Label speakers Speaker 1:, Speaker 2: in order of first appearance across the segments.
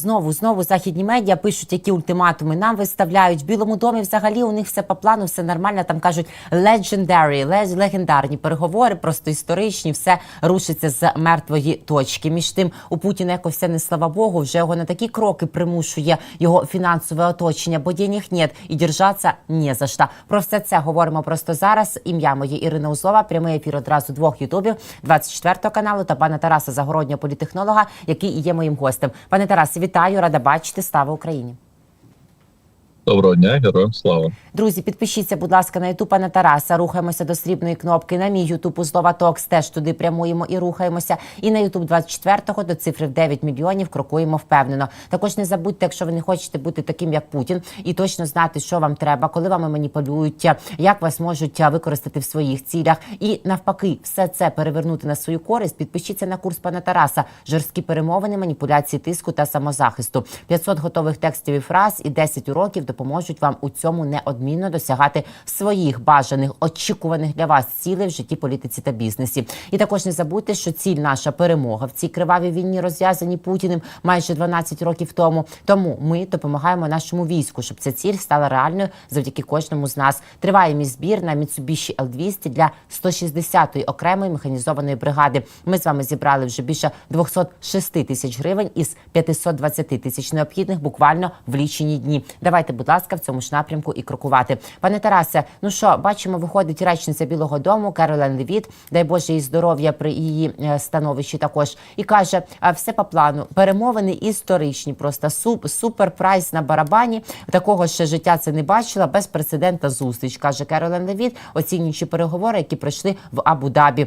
Speaker 1: Знову, знову західні медіа пишуть, які ультиматуми нам виставляють. В Білому домі взагалі у них все по плану, все нормально. Там кажуть legendary, легендарні переговори, просто історичні, все рушиться з мертвої точки. Між тим у Путіна якось все не слава Богу, вже його на такі кроки примушує його фінансове оточення, бо денег нет і держаться не за що. Про все це говоримо просто зараз. Ім'я моє Ірина Узлова. Прямий ефір одразу двох ютубів 24 каналу та пана Тараса Загороднього політехнолога, який є моїм гостем. Пане Тарасе, вітаю, рада бачити. Слава Україні.
Speaker 2: Доброго дня, героям слава.
Speaker 1: Друзі, підпишіться, будь ласка, на ютуб пана Тараса. Рухаємося до срібної кнопки. На мій ютуб Узлова Токс теж туди прямуємо і рухаємося. І на ютуб 24-го до цифри в 9 мільйонів крокуємо впевнено. Також не забудьте, якщо ви не хочете бути таким, як Путін, і точно знати, що вам треба, коли вами маніпулюють, як вас можуть використати в своїх цілях. І навпаки, все це перевернути на свою користь. Підпишіться на курс пана Тараса. Жорсткі перемовини, маніпуляції тиску та самозахисту. 500 готових текстів і фраз і 10 уроків допоможуть вам у цьому неодмінно досягати своїх бажаних очікуваних для вас цілей в житті, політиці та бізнесі. І також не забудьте, що ціль наша перемога в цій кривавій війні, розв'язаній Путіним майже 12 років тому. Тому ми допомагаємо нашому війську, щоб ця ціль стала реальною завдяки кожному з нас. Триває мій збір на Mitsubishi L200 для 160-ї окремої механізованої бригади. Ми з вами зібрали вже більше 206 тисяч гривень із 520 тисяч необхідних буквально в лічені дні. Давайте, будь ласка, в цьому ж напрямку і крокувати. Пане Тарасе, ну що, бачимо, виходить речниця Білого Дому Керолен Левіт, дай Боже їй здоров'я при її е, становищі також. І каже, все по плану. Перемовини історичні, просто суп, супер прайс на барабані. Такого ще життя це не бачила. Без прецедента зустріч, каже Керолен Левіт, оцінюючи переговори, які пройшли в Абу-Дабі.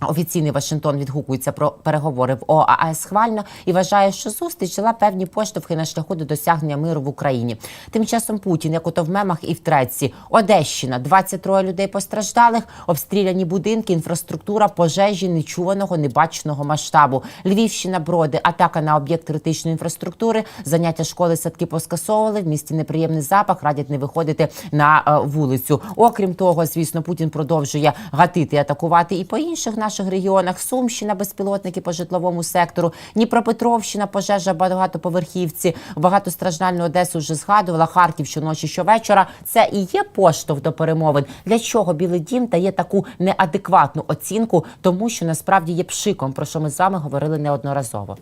Speaker 1: Офіційний Вашингтон відгукується про переговори в ОАЕ схвально і вважає, що зустріч дала певні поштовхи на шляху до досягнення миру в Україні. Тим часом Путін, як ото в мемах і в треці, Одещина, 23 людей постраждалих, обстріляні будинки, інфраструктура, пожежі нечуваного, небаченого масштабу. Львівщина, броди, атака на об'єкт критичної інфраструктури, заняття школи, садки поскасовували. В місті неприємний запах, радять не виходити на е, вулицю. Окрім того, звісно, Путін продовжує гатити атакувати і по інших наших регіонах. Сумщина, безпілотники по житловому сектору, Дніпропетровщина, пожежа багатоповерхівці, багатостраждальну Одесу вже згадувала. Харків щоночі, щовечора. Це і є поштовх до перемовин. Для чого Білий Дім дає таку неадекватну оцінку, тому що насправді є пшиком, про що ми з вами говорили неодноразово.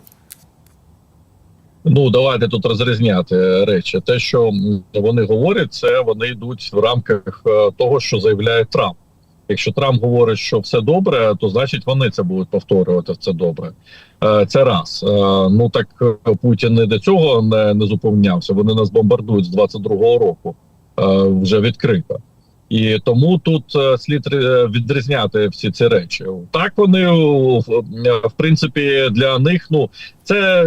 Speaker 2: Ну давайте тут розрізняти речі. Те, що вони говорять, це вони йдуть в рамках е, того, що заявляє Трамп. Якщо Трамп говорить, що все добре, то значить вони це будуть повторювати. Це добре. Е, Це раз. Е, Ну так е, Путін не до цього не, не зупинявся. Вони нас бомбардують з 22-го року вже відкрито. І тому тут слід відрізняти всі ці речі. Так вони в в принципі для них ну це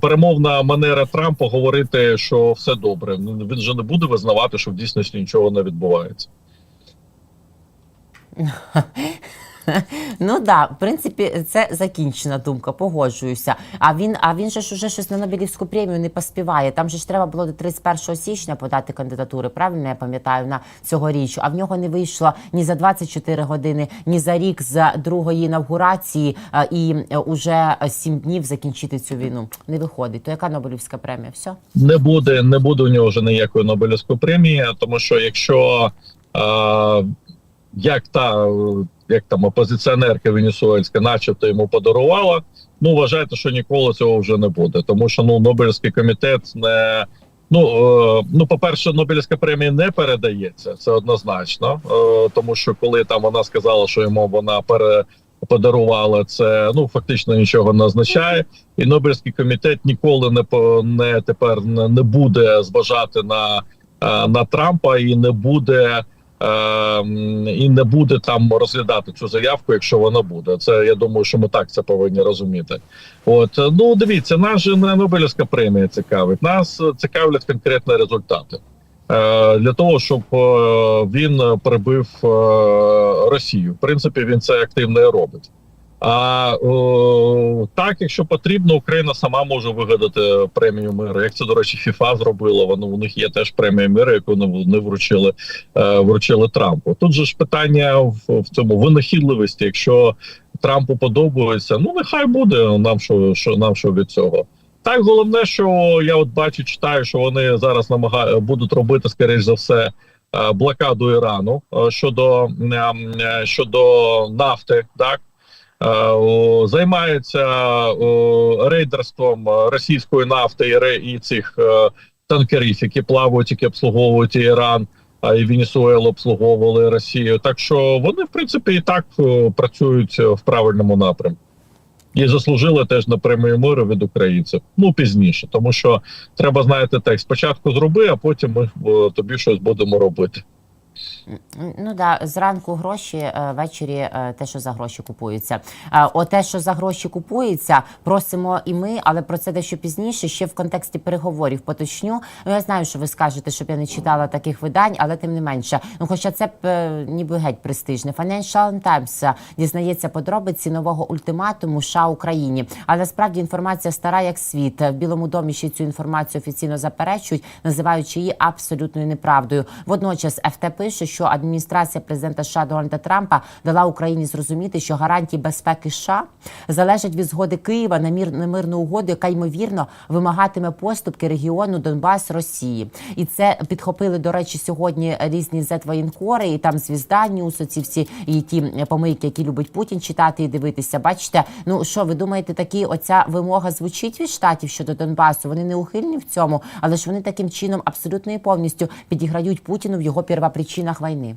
Speaker 2: перемовна манера Трампа говорити, що все добре. Ну він же не буде визнавати, що в дійсності нічого не відбувається.
Speaker 1: Ну да, в принципі, це закінчена думка, погоджуюся. А він, а він же ж уже щось на Нобелівську премію не поспіває. Там же ж треба було до 31 січня подати кандидатури, правильно я пам'ятаю на цьогоріч. А в нього не вийшло ні за 24 години, ні за рік з другої інавгурації і е, уже 7 днів закінчити цю війну. Не виходить. То яка Нобелівська премія? Все?
Speaker 2: Не буде, не буде у нього вже ніякої Нобелівської премії, тому що якщо е, як та як там опозиціонерка Венесуельська, начебто йому подарувала, ну вважайте, що ніколи цього вже не буде, тому що ну Нобелівський комітет не. Ну, е, ну, по-перше, Нобелівська премія не передається, це однозначно. Е, тому що коли там вона сказала, що йому вона пере подарувала це, ну фактично нічого не означає. І Нобелівський комітет ніколи не по не тепер не, не буде зважати на, е, на Трампа і не буде. Е, І не буде там розглядати цю заявку, якщо вона буде. Це я думаю, що ми так це повинні розуміти. От ну дивіться, нас же не Нобелівська премія цікавить. Нас цікавлять конкретні результати Е, для того, щоб е, він прибив е, Росію. В принципі, він це активно і робить. А о, так, якщо потрібно, Україна сама може вигадати премію миру. Як це до речі, ФІФА зробила. Воно у них є теж премія миру, яку не вручили е, вручили Трампу. Тут же ж питання в, в цьому винахідливості. Якщо Трампу подобається, ну нехай буде нам що, що нам що від цього. Так, головне, що я от бачу, читаю, що вони зараз намага... будуть робити, скоріш за все, е, блокаду Ірану е, щодо, е, щодо нафти. Так Е, займаються рейдерством е, російської нафти і, цих е, танкерів, які плавають, які обслуговують Іран. А і Венесуелу обслуговували Росію. Так що вони, в принципі, і так е, працюють е, в правильному напрямку. І заслужили теж на премію миру від українців. Ну пізніше, тому що треба знаєте так, спочатку зроби, а потім ми е, тобі щось будемо робити.
Speaker 1: Ну да, зранку гроші, е, ввечері е, те, що за гроші купується. Е, О, те, що за гроші купується, просимо і ми, але про це дещо пізніше, ще в контексті переговорів поточню. Ну я знаю, що ви скажете, щоб я не читала таких видань, але тим не менше. Ну, хоча це ніби геть престижне. Financial Times дізнається подробиці нового ультиматуму США Україні. Але насправді інформація стара як світ. В Білому домі ще цю інформацію офіційно заперечують, називаючи її абсолютною неправдою. Водночас ФТ пише, що адміністрація президента США Дональда Трампа дала Україні зрозуміти, що гарантії безпеки США залежать від згоди Києва на мір на мирну угоду, яка ймовірно вимагатиме поступки регіону Донбас Росії. І це підхопили до речі сьогодні різні зетвоєнкори, і там звізда Ньюс, і ті помийки, які любить Путін читати і дивитися. Бачите, ну що ви думаєте, такі оця вимога звучить від штатів щодо Донбасу? Вони не ухильні в цьому, але ж вони таким чином абсолютно і повністю підіграють Путіну в його первопричинах війни.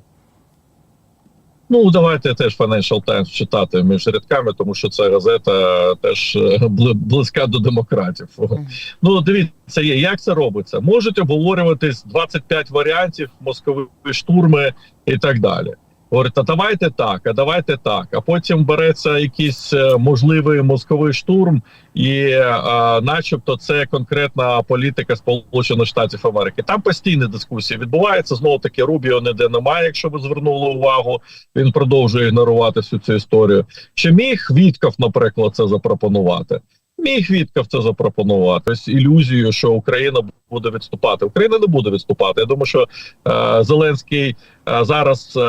Speaker 2: Ну давайте теж Financial Times читати між рядками, тому що ця газета теж е, близька до демократів. Ну дивіться, як це робиться. Можуть обговорюватись 25 варіантів, мозкові штурми і так далі. Говорить, а давайте так, а давайте так. А потім береться якийсь е, можливий мозковий штурм, і, е, начебто, це конкретна політика Сполучених Штатів Америки. Там постійні дискусії відбуваються. Знову таки Рубіо ніде немає. Якщо ви звернули увагу, він продовжує ігнорувати всю цю історію. Чи міг Вітков, наприклад, це запропонувати? Міг Вітков це запропонувати Ось ілюзію, що Україна буде відступати. Україна не буде відступати. Я думаю, що е, Зеленський е, зараз е,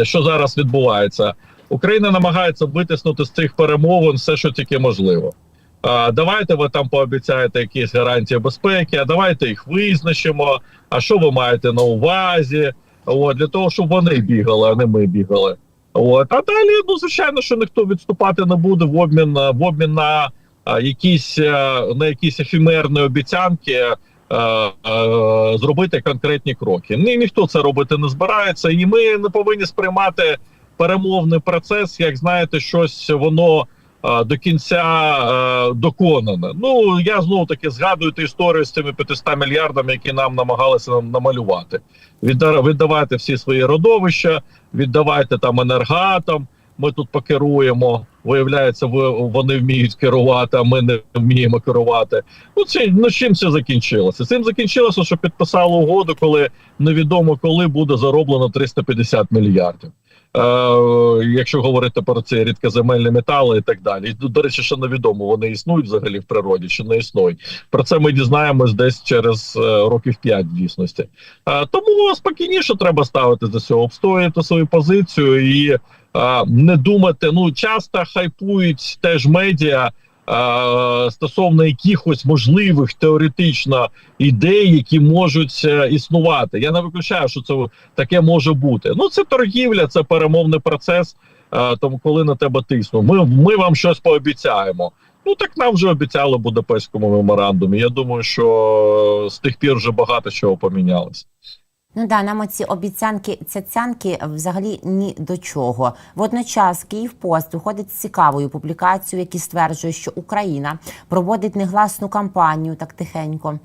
Speaker 2: е, що зараз відбувається. Україна намагається витиснути з цих перемовин все, що тільки можливо. А, давайте ви там пообіцяєте якісь гарантії безпеки, а давайте їх визначимо. А що ви маєте на увазі? От, для того, щоб вони бігали, а не ми бігали. От, а далі, ну звичайно, що ніхто відступати не буде в обмін в обмін на якісь е, на якісь ефемерні обіцянки. е, е, Зробити конкретні кроки. Ні, ніхто це робити не збирається, і ми не повинні сприймати перемовний процес, як знаєте, щось воно до кінця доконане. Ну я знову таки згадую ту історію з цими 500 мільярдами, які нам намагалися нам намалювати. Відда- Віддавайте всі свої родовища, віддавайте там енергатам. Ми тут покеруємо. Виявляється, ви вони вміють керувати, а ми не вміємо керувати. Ну це ну чим це закінчилося? Цим закінчилося, що підписали угоду, коли невідомо коли буде зароблено 350 мільярдів. Е, якщо говорити про ці рідкоземельні метали і так далі. До речі, ще невідомо, вони існують взагалі в природі чи не існують. Про це ми дізнаємось десь через е, років 5 в дійсності. Е, тому спокійніше треба ставити до цього, обстояти свою позицію і не думати. Ну часто хайпують теж медіа. Стосовно якихось можливих теоретично ідей, які можуть е, існувати, я не виключаю, що це таке може бути. Ну це торгівля, це перемовний процес. Тому коли на тебе тиснуть, ми, ми вам щось пообіцяємо. Ну так нам вже обіцяли Будапештському меморандумі. Я думаю, що з тих пір вже багато чого помінялося.
Speaker 1: Ну да, нам оці обіцянки, цяцянки взагалі ні до чого. Водночас Київпост виходить з цікавою публікацією, які стверджує, що Україна проводить негласну кампанію так тихенько.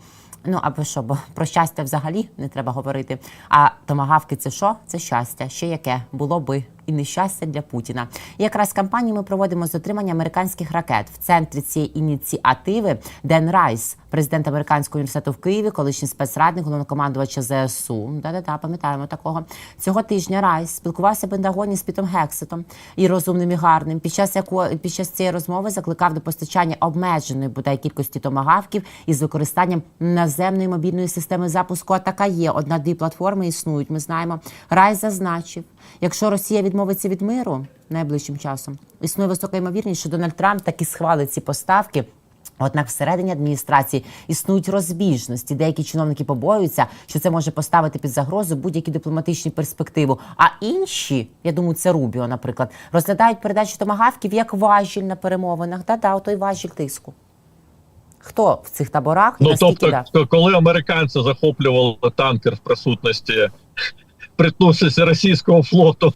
Speaker 1: Ну аби що, бо про щастя взагалі не треба говорити. А томагавки це що? Це щастя. Ще яке було би і нещастя для Путіна. Якраз кампанію ми проводимо з отримання американських ракет в центрі цієї ініціативи Ден Райс, президент американського університету в Києві, колишній спецрадник головнокомандувача ЗСУ. Да-да-да, пам'ятаємо такого. Цього тижня Райс спілкувався в Пентагоні з Пітом Гексетом і розумним і гарним. Під час якої під час цієї розмови закликав до постачання обмеженої бодай кількості томагавків із використанням наземної мобільної системи запуску. А така є. Одна дві платформи існують. Ми знаємо. Райс зазначив, якщо Росія відмовиться від миру найближчим часом, існує висока ймовірність, що Дональд Трамп таки схвалить ці поставки. Однак всередині адміністрації існують розбіжності. Деякі чиновники побоюються, що це може поставити під загрозу будь-які дипломатичні перспективу. А інші, я думаю, це Рубіо, наприклад, розглядають передачу томагавків як важіль на перемовинах. Та-да, отой важіль тиску. Хто в цих таборах
Speaker 2: Ну тобто,
Speaker 1: да?
Speaker 2: коли американці захоплювали танкер в присутності присутності російського флоту,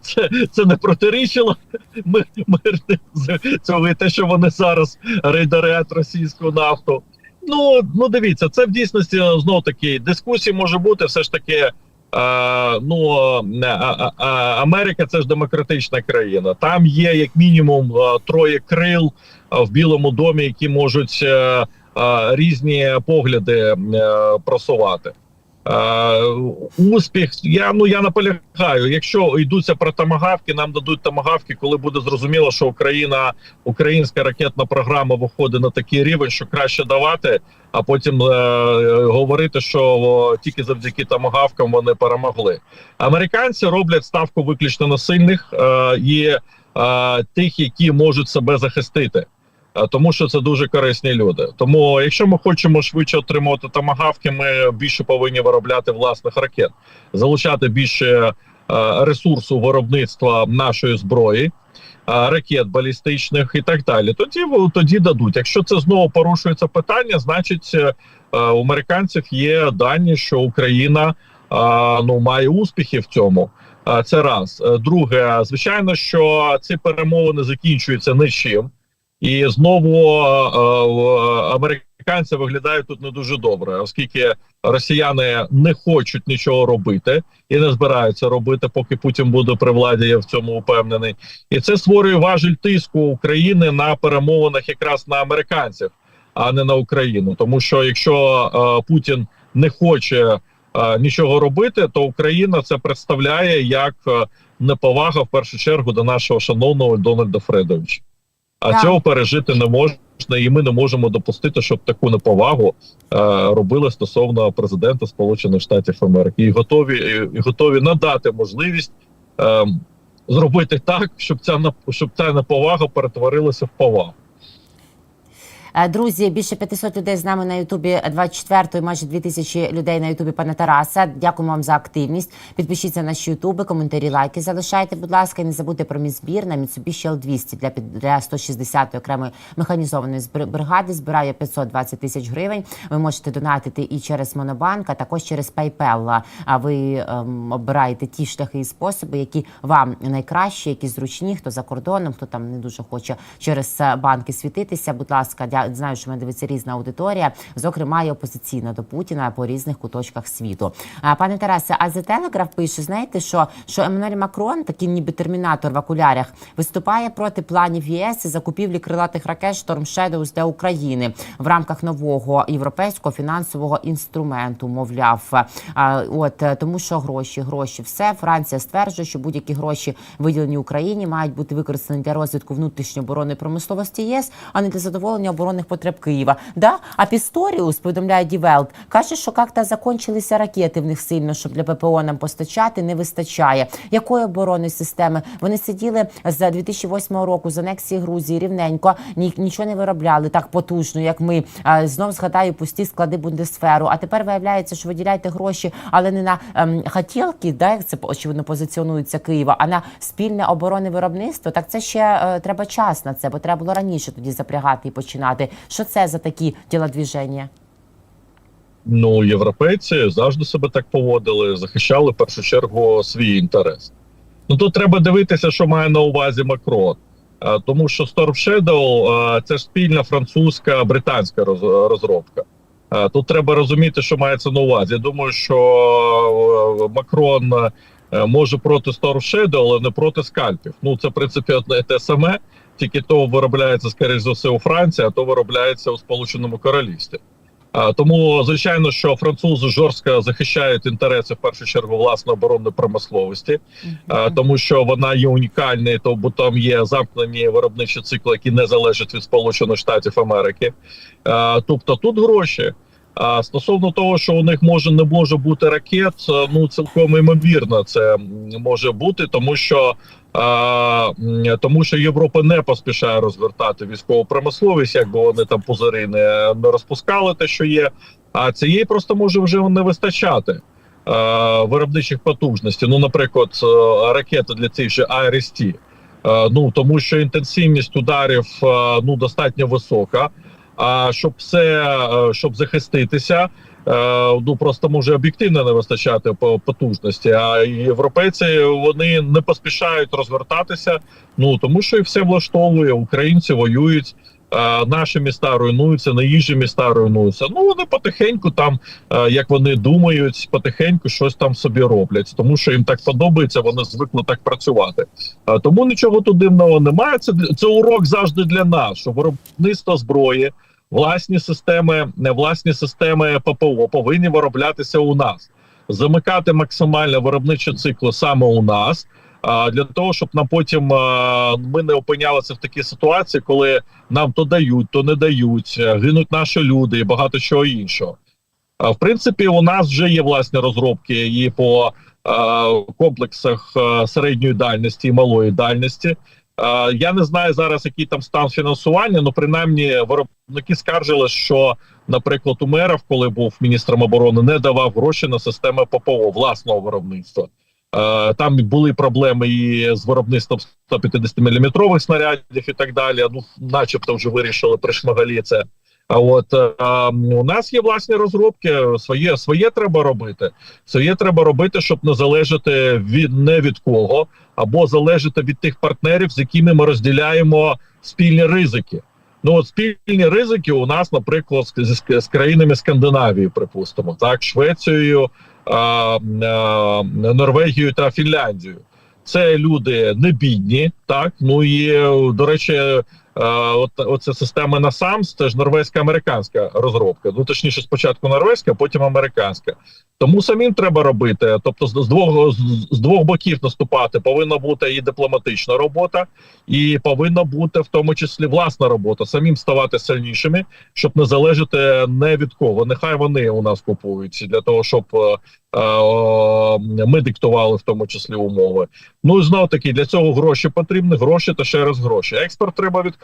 Speaker 2: це, це не протирічило ми- мирним з- цього те, що вони зараз рейдерять російську нафту. Ну ну дивіться, це в дійсності знов таки дискусії може бути все ж таки. Е, ну а, а, а, Америка це ж демократична країна. Там є як мінімум е, троє крил е, в Білому домі, які можуть е, е, різні погляди е, просувати. Е, успіх, я ну я наполягаю. Якщо йдуться про тамагавки, нам дадуть тамагавки, коли буде зрозуміло, що Україна, українська ракетна програма виходить на такий рівень, що краще давати, а потім е, говорити, що о, тільки завдяки тамагавкам вони перемогли. Американці роблять ставку виключно на сильних е, і е, тих, які можуть себе захистити. Тому що це дуже корисні люди. Тому, якщо ми хочемо швидше отримувати тамагавки, ми більше повинні виробляти власних ракет, залучати більше е, ресурсу виробництва нашої зброї, е, ракет балістичних і так далі. Тоді тоді дадуть. Якщо це знову порушується питання, значить е, у американців є дані, що Україна ну має успіхи в цьому. Це раз. Друге, звичайно, що ці перемовини закінчуються нічим. І знову е, американці виглядають тут не дуже добре, оскільки росіяни не хочуть нічого робити і не збираються робити, поки Путін буде при владі. Я в цьому упевнений, і це створює важіль тиску України на перемовинах якраз на американців, а не на Україну. Тому що якщо е, Путін не хоче е, нічого робити, то Україна це представляє як неповага в першу чергу до нашого шановного Дональда Фредовича. А
Speaker 1: Так.
Speaker 2: цього пережити не можна, і ми не можемо допустити, щоб таку неповагу е, робили стосовно президента Сполучених Штатів Америки, і готові і, готові надати можливість е, зробити так, щоб ця щоб ця неповага перетворилася в повагу.
Speaker 1: Е, Друзі, більше 500 людей з нами на Ютубі 24-ї, майже 2000 людей на Ютубі пана Тараса. Дякуємо вам за активність. Підпишіться на наші Ютуби, коментарі, лайки залишайте, будь ласка, і не забудьте про мій збір на Mitsubishi L200 для, для 160-ї окремої механізованої бригади. Збирає 520 тисяч гривень. Ви можете донатити і через Монобанк, а також через PayPal. А ви ем, обираєте ті шляхи і способи, які вам найкращі, які зручні, хто за кордоном, хто там не дуже хоче через е, банки світитися. Будь ласка, знаю, що мене дивиться різна аудиторія, зокрема і опозиційна до Путіна по різних куточках світу. Пане Тарасе, а The Telegraph пише, знаєте, що, що Еммануель Макрон, такий ніби термінатор в окулярах, виступає проти планів ЄС і закупівлі крилатих ракет Storm Shadows для України в рамках нового європейського фінансового інструменту, мовляв. От тому, що гроші, гроші, все Франція стверджує, що будь-які гроші виділені Україні мають бути використані для розвитку внутрішньої оборонної промисловості ЄС, а не для задоволення оборонних потреб Києва. Да? А Пісторіус, повідомляє Дівелт, каже, що як-то закончилися ракети в них сильно, щоб для ППО нам постачати, не вистачає. Якої оборонної системи? Вони сиділи з 2008 року з анексії Грузії рівненько, ні, нічого не виробляли так потужно, як ми. Знов згадаю пусті склади Бундесферу. А тепер виявляється, що виділяєте гроші, але не на ем, хотілки, да, як це очевидно позиціонується Києва, а на спільне оборонне виробництво. Так це ще е, треба час на це, бо треба було раніше тоді запрягати і починати. Що це за такі тілодвіження?
Speaker 2: Ну, європейці завжди себе так поводили, захищали в першу чергу свій інтерес. Ну тут треба дивитися, що має на увазі Макрон. Е, Тому що Storm Shadow е, – це ж спільна французька британська роз- розробка. Е, Тут треба розуміти, що мається на увазі. Я думаю, що е, Макрон е, може проти Storm Shadow, але не проти скальпів. Ну це в принципі одне те саме, тільки то виробляється скоріш за все у Франції, а то виробляється у Сполученому Королівстві. А, Тому звичайно, що французи жорстко захищають інтереси в першу чергу власної оборонної промисловості, а, тому що вона є унікальною, то бо там є замкнені виробничі цикли, які не залежать від Сполучених Штатів Америки. А, Тобто тут гроші. А стосовно того, що у них може не може бути ракет, е, ну цілком імовірно, це може бути, тому що а, тому що Європа не поспішає розвертати військову промисловість, якби вони там пузири не, не розпускали те, що є. А цієї просто може вже не вистачати е, виробничих потужностей. Ну, наприклад, е, ракети для цих же IRST. Е, ну тому що інтенсивність ударів е, ну достатньо висока. А щоб все щоб захиститися, ну просто може об'єктивно не вистачати по потужності. А європейці вони не поспішають розвертатися. Ну тому що і все влаштовує. Українці воюють. е, Наші міста руйнуються, наїжджі міста руйнуються. Ну вони потихеньку там, е, як вони думають, потихеньку щось там собі роблять, тому що їм так подобається, вони звикли так працювати. Е, Тому нічого тут дивного немає. Це це урок завжди для нас, що виробництво зброї, власні системи, власні системи ППО повинні вироблятися у нас, замикати максимально виробничі цикли саме у нас. Для того, щоб нам потім ми не опинялися в такій ситуації, коли нам то дають, то не дають, е, гинуть наші люди і багато чого іншого. В принципі, у нас вже є власні розробки і по комплексах середньої дальності і малої дальності. Е, я не знаю зараз, який там стан фінансування. але принаймні виробники скаржили, що, наприклад, Умеров, коли був міністром оборони, не давав гроші на системи ППО власного виробництва. Е, Там були проблеми і з виробництвом 150 мм снарядів і так далі. Ну, начебто, вже вирішили при Шмагалі це. А от е, у нас є власні розробки, своє своє треба робити. Своє треба робити, щоб не залежати від не від кого, або залежати від тих партнерів, з якими ми розділяємо спільні ризики. Ну от спільні ризики у нас, наприклад, з, з, з країнами Скандинавії, припустимо, так, Швецією, а, а, Норвегією та Фінляндією. Це люди не бідні, так ну і до речі, е, от оця система NASAMS, це ж норвезька-американська розробка. Ну точніше, спочатку норвезька, потім американська. Тому самим треба робити. Тобто, з, двох з, двох боків наступати повинна бути і дипломатична робота, і повинна бути в тому числі власна робота, самим ставати сильнішими, щоб не залежати не від кого. Нехай вони у нас купують для того, щоб е, е, ми диктували в тому числі умови. Ну і знов таки для цього гроші потрібні. Гроші та ще раз гроші. Експорт треба відкривати,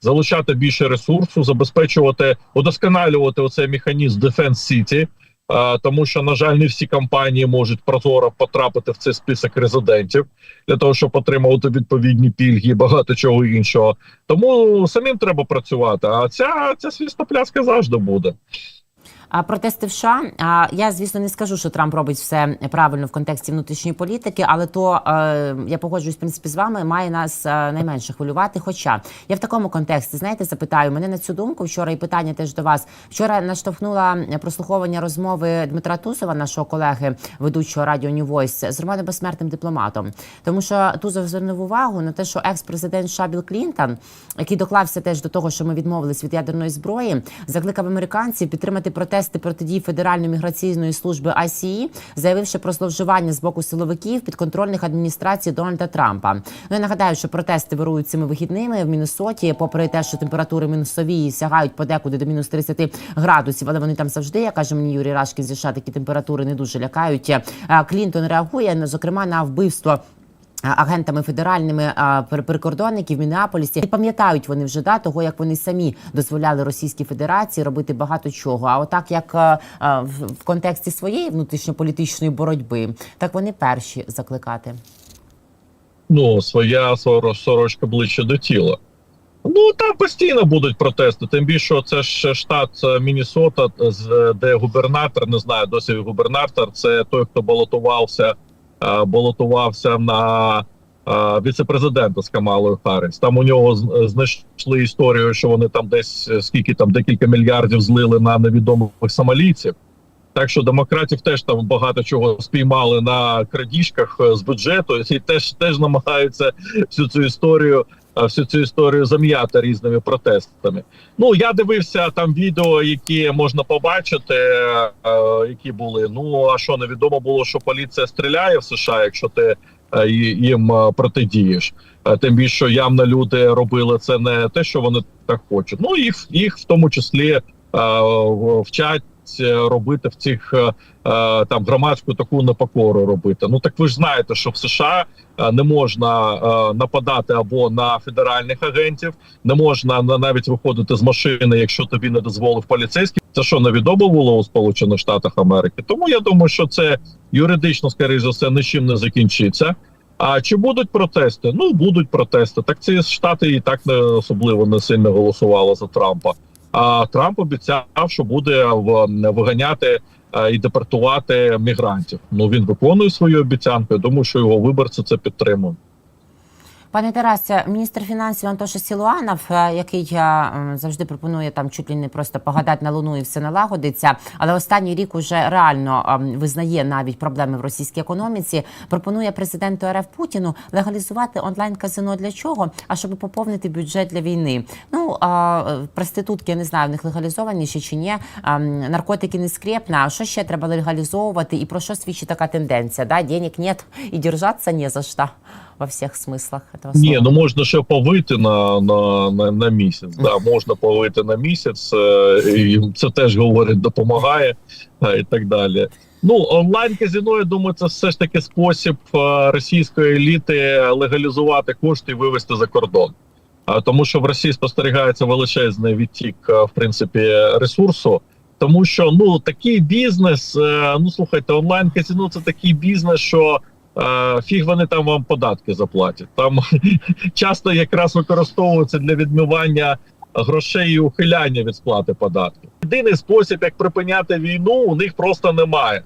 Speaker 2: залучати більше ресурсу, забезпечувати, удосконалювати оцей механізм Defense City. е, Тому що, на жаль, не всі компанії можуть прозоро потрапити в цей список резидентів для того, щоб отримувати відповідні пільги і багато чого іншого. Тому самим треба працювати. А ця ця свіста пляска завжди буде.
Speaker 1: Протести в США, я звісно не скажу, що Трамп робить все правильно в контексті внутрішньої політики, але то е, я погоджуюсь в принципі з вами, має нас е, найменше хвилювати. Хоча я в такому контексті, знаєте, запитаю мене на цю думку. Вчора і питання теж до вас. Вчора наштовхнула прослуховування розмови Дмитра Тузова, нашого колеги, ведучого радіо New Voice, з Романом Безсмертним дипломатом. Тому що Тузов звернув увагу на те, що екс-президент США Клінтон, який доклався теж до того, що ми відмовились від ядерної зброї, закликав американців підтримати протести протидії Федеральної міграційної служби ICE, заявивши про зловживання з боку силовиків підконтрольних адміністрації Дональда Трампа. Ну я нагадаю, що протести вирують цими вихідними в Міннесоті, попри те, що температури мінусові сягають подекуди до мінус 30 градусів, але вони там завжди, як каже мені Юрій Рашкін зі США, такі температури не дуже лякають. Клінтон реагує зокрема на вбивство. Агентами федеральними а, прикордонників Мінеаполісі І пам'ятають вони вже да того, як вони самі дозволяли Російській Федерації робити багато чого. А отак, як а, в, в контексті своєї внутрішньополітичної боротьби, так вони перші закликати.
Speaker 2: ну, своя соро- сорочка ближче до тіла. Ну там постійно будуть протести. Тим більше це ж штат е, Міннесота, з- де губернатор, не знаю, досі губернатор. Це той, хто балотувався, е, балотувався на е, віцепрезидента з Камалою Харріс. Там у нього знайшли історію, що вони там десь е, скільки там декілька мільярдів злили на невідомих сомалійців. Так що демократів теж там багато чого спіймали на крадіжках е, з бюджету, і теж теж намагаються всю цю історію, е, всю цю історію зам'яти різними протестами. Ну я дивився там відео, які можна побачити, е, які були. Ну а що невідомо було, що поліція стріляє в США, якщо ти е, їм е, протидієш. Е, Тим більше явно люди робили це не те, що вони так хочуть. Ну їх їх в тому числі вчать е, робити в цих е, е, там громадську таку непокору робити. Ну так ви ж знаєте, що в США не можна нападати або на федеральних агентів, не можна навіть виходити з машини, якщо тобі не дозволив поліцейський. Це що невідомо було у Сполучених Штатах Америки. Тому я думаю, що це юридично, скоріше за все, нічим не закінчиться. А чи будуть протести? Ну будуть протести. Так ці штати і так не особливо не сильно голосували за Трампа. А Трамп обіцяв, що буде виганяти е, і депортувати мігрантів. Ну він виконує свою обіцянку. Я думаю, що його виборці це підтримують.
Speaker 1: Пане Тарасе, міністр фінансів Антоша Сілуанов, е, який е, завжди пропонує там чуть ли не просто погадати на луну і все налагодиться, але останній рік уже реально ем, визнає навіть проблеми в російській економіці. Пропонує президенту РФ Путіну легалізувати онлайн казино для чого? А щоб поповнити бюджет для війни. Ну е, проститутки я не знаю, в них легалізовані ще чи ні. Ем, Наркотики не скрепно. А що ще треба легалізовувати? І про що свідчить така тенденція? Да, денег нет і держатися не за що во всіх смислах этого
Speaker 2: Ні,
Speaker 1: слова.
Speaker 2: ну можна ще повити на, на, на, на місяць. Да, можна повити на місяць, і це теж говорить, допомагає і так далі. Ну, онлайн казино, я думаю, це все ж таки спосіб російської еліти легалізувати кошти і вивести за кордон. Тому, що в Росії спостерігається величезний відтік, в принципі, ресурсу. Тому що ну такий бізнес, е, ну слухайте, онлайн казино це такий бізнес, що фіг вони там вам податки заплатять. Там часто якраз використовується для відмивання грошей і ухиляння від сплати податків. Єдиний спосіб, як припиняти війну, у них просто немає.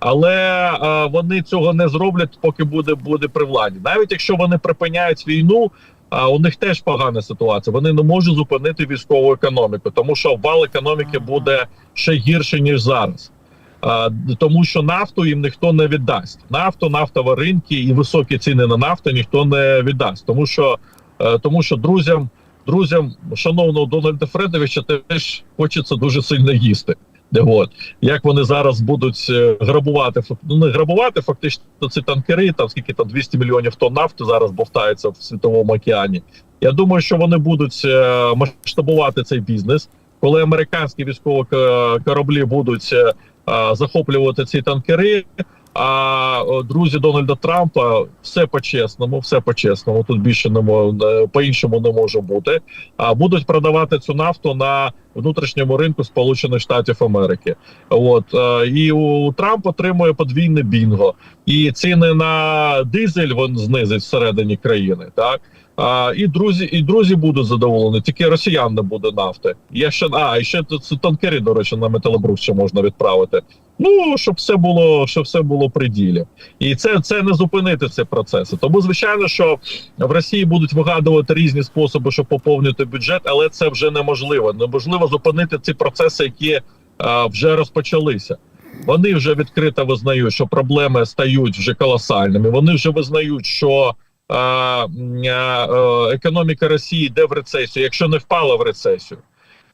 Speaker 2: Але е, вони цього не зроблять, поки буде буде при владі. Навіть якщо вони припиняють війну, а у них теж погана ситуація. Вони не можуть зупинити військову економіку, тому що вал економіки буде ще гірше ніж зараз. Тому що нафту їм ніхто не віддасть. Нафту, нафтові ринки і високі ціни на нафту ніхто не віддасть. Тому що, е, тому що друзям, друзям шановного Дональда Фредовича теж хочеться дуже сильно їсти. От як вони зараз будуть е, грабувати ну не грабувати, фактично ці танкери, там скільки там 200 мільйонів тонн нафти зараз бовтається в світовому океані. Я думаю, що вони будуть е, масштабувати цей бізнес, коли американські військові кораблі будуть захоплювати ці танкери. А друзі Дональда Трампа все по-чесному, все по-чесному. Тут більше не мо- по-іншому не може бути. А будуть продавати цю нафту на внутрішньому ринку Сполучених Штатів Америки. От е, і у Трамп отримує подвійне бінго, і ціни на дизель він знизить всередині країни. Так а, і друзі, і друзі будуть задоволені. Тільки росіян не буде нафти. Є ще а і ще ці танкери, до речі, на металобрух ще можна відправити. Ну щоб все було, щоб все було при ділі, і це, це не зупинити ці процеси. Тому звичайно, що в Росії будуть вигадувати різні способи, щоб поповнити бюджет, але це вже неможливо. Неможливо зупинити ці процеси, які е, вже розпочалися. Вони вже відкрито визнають, що проблеми стають вже колосальними. Вони вже визнають, що економіка Росії йде в рецесію, якщо не впала в рецесію.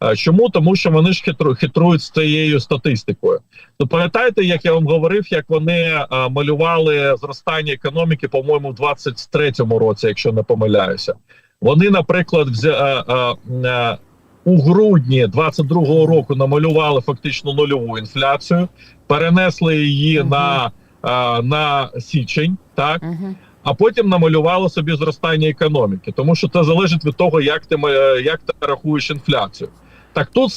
Speaker 2: Е, Чому? Тому що вони ж хитру, хитрують з цією статистикою. То пам'ятаєте, як я вам говорив, як вони е, малювали зростання економіки, по-моєму, в 23-му році, якщо не помиляюся. Вони, наприклад, взя, е, е, е, у грудні 22-го року намалювали фактично нульову інфляцію, перенесли її
Speaker 1: Мгм.
Speaker 2: на, е, на січень, так
Speaker 1: Угу.
Speaker 2: А потім намалювало собі зростання економіки, тому що це залежить від того, як ти як ти рахуєш інфляцію. Так тут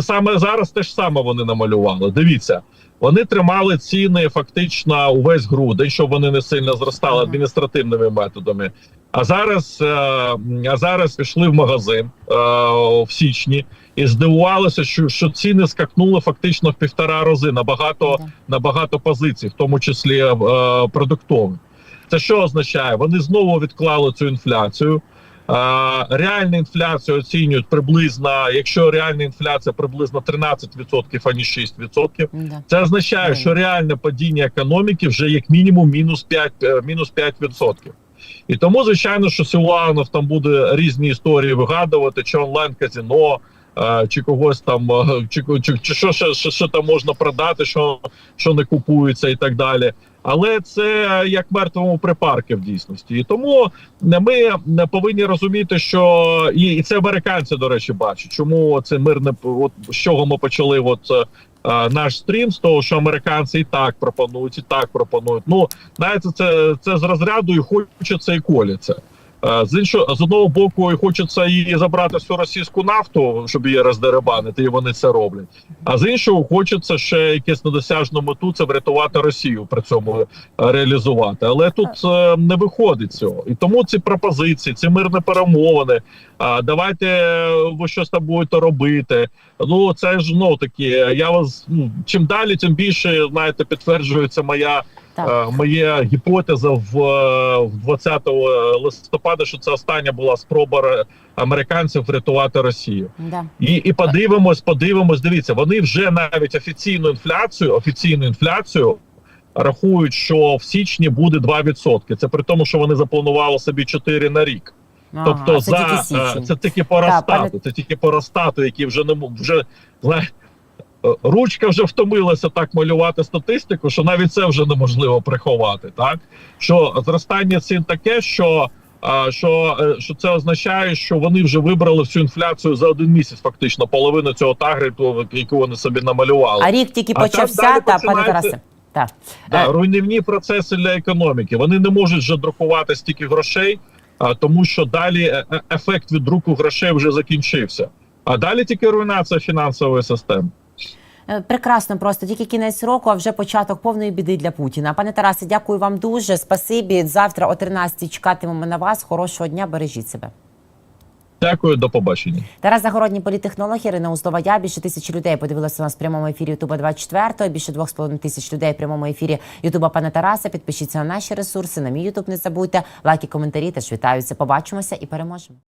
Speaker 2: саме зараз те ж саме вони намалювали. Дивіться, вони тримали ціни фактично увесь грудень, щоб вони не сильно зростали адміністративними методами. А зараз, е, а зараз пішли в магазин е, в січні і здивувалися, що, що ціни скакнули фактично в півтора рази на багато на багато позицій, в тому числі е, продуктових. Це що означає? Вони знову відклали цю інфляцію. Реальну інфляцію оцінюють приблизно, якщо реальна інфляція приблизно 13%, а не 6%,
Speaker 1: Да.
Speaker 2: це означає, що реальне падіння економіки вже як мінімум мінус 5, е, мінус 5%. І тому, звичайно, що Силуанов там буде різні історії вигадувати, чи онлайн-казино, е, чи когось там, е, чи, чи, чи що, що, що, що там можна продати, що, що не купується, і так далі. Але це як мертвому припарки в дійсності. І тому ми повинні розуміти, що і, це американці, до речі, бачать, чому це мирне от з чого ми почали. От е, наш стрім з того, що американці і так пропонують, і так пропонують. Ну знаєте, це це з розряду і хочеться і коляться. Е, З іншого з одного боку, і хочеться і забрати всю російську нафту, щоб її роздеребанити, і вони це роблять. А з іншого, хочеться ще якесь недосяжну мету це врятувати Росію при цьому е, реалізувати. Але тут е, не виходить цього, і тому ці пропозиції, ці мирні перемовини. А давайте ви щось там будете робити. Ну це ж ну такі. Я вас ну чим далі, тим більше знаєте, підтверджується моя.
Speaker 1: Так.
Speaker 2: Е, Моя гіпотеза в, е, в 20 листопада, що це остання була спроба американців врятувати Росію.
Speaker 1: Да.
Speaker 2: І, і подивимось, подивимось. Дивіться, вони вже навіть офіційну інфляцію, офіційну інфляцію рахують, що в січні буде 2%. Це при тому, що вони запланували собі 4 на рік.
Speaker 1: Ага,
Speaker 2: Тобто,
Speaker 1: це
Speaker 2: за
Speaker 1: тільки
Speaker 2: е, це тільки по Росстату,
Speaker 1: пане-
Speaker 2: це тільки по Росстату, які вже не вже знає. Е, Ручка вже втомилася так малювати статистику, що навіть це вже неможливо приховати. Так що зростання цін таке, що що, е, що це означає, що вони вже вибрали всю інфляцію за один місяць, фактично половину цього таргету, яку вони собі намалювали.
Speaker 1: А рік тільки почався, та пане Тарасе. Так.
Speaker 2: Да,
Speaker 1: Е,
Speaker 2: руйнівні процеси для економіки. Вони не можуть вже друкувати стільки грошей, а, тому що далі е- е- ефект від друку грошей вже закінчився. А далі тільки руйнація фінансової системи.
Speaker 1: Е, Прекрасно, просто тільки кінець року, а вже початок повної біди для Путіна. Пане Тарасе, дякую вам дуже. Спасибі. Завтра о 13 чекатимемо на вас. Хорошого дня, бережіть себе.
Speaker 2: Дякую, до побачення.
Speaker 1: Тарас Загородній політтехнолог, Ірина Узлова. Я більше тисячі людей подивилися нас в прямому ефірі Ютуба 24 Більше двох з половиною тисяч людей в прямому ефірі Ютуба пана Тараса. Підпишіться на наші ресурси. На мій Ютуб не забудьте. Лайки, коментарі теж вітаються. Побачимося і переможемо.